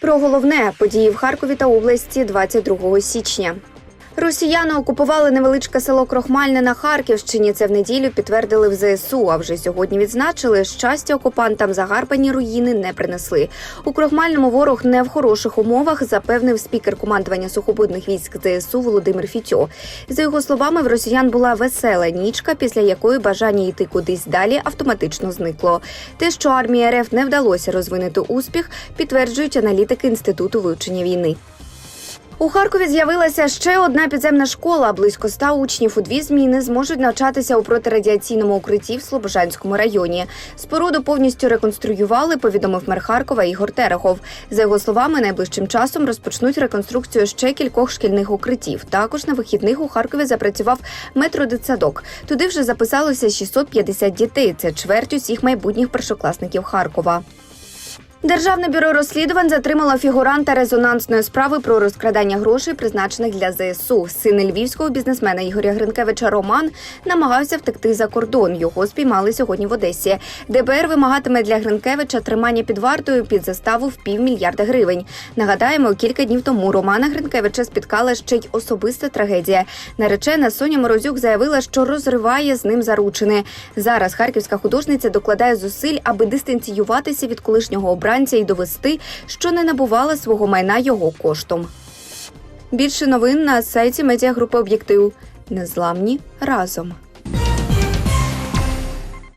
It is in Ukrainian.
Про головне події в Харкові та області 22 січня. Росіяни окупували невеличке село Крохмальне на Харківщині. Це в неділю підтвердили в ЗСУ. А вже сьогодні відзначили, щастя окупантам загарбані руїни не принесли. У Крохмальному ворог не в хороших умовах, запевнив спікер командування сухопутних військ ЗСУ Володимир Фітьо. За його словами, в росіян була весела нічка, після якої бажання йти кудись далі автоматично зникло. Те, що армії РФ не вдалося розвинути успіх, підтверджують аналітики інституту вивчення війни. У Харкові з'явилася ще одна підземна школа. Близько ста учнів у дві зміни зможуть навчатися у протирадіаційному укритті в Слобожанському районі. Споруду повністю реконструювали, повідомив мер Харкова Ігор Терехов. За його словами, найближчим часом розпочнуть реконструкцію ще кількох шкільних укриттів. Також на вихідних у Харкові запрацював метродитсадок. Туди вже записалося 650 дітей. Це чверть усіх майбутніх першокласників Харкова. Державне бюро розслідувань затримало фігуранта резонансної справи про розкрадання грошей, призначених для ЗСУ. Син львівського бізнесмена Ігоря Гринкевича Роман намагався втекти за кордон. Його спіймали сьогодні в Одесі. ДБР вимагатиме для Гринкевича тримання під вартою під заставу в півмільярда гривень. Нагадаємо, кілька днів тому Романа Гринкевича спіткала ще й особиста трагедія. Наречена Соня Морозюк заявила, що розриває з ним заручини. Зараз харківська художниця докладає зусиль, аби дистанціюватися від колишнього обранця і довести, що не набувала свого майна його коштом. Більше новин на сайті медіагрупи Об'єктив. Незламні разом.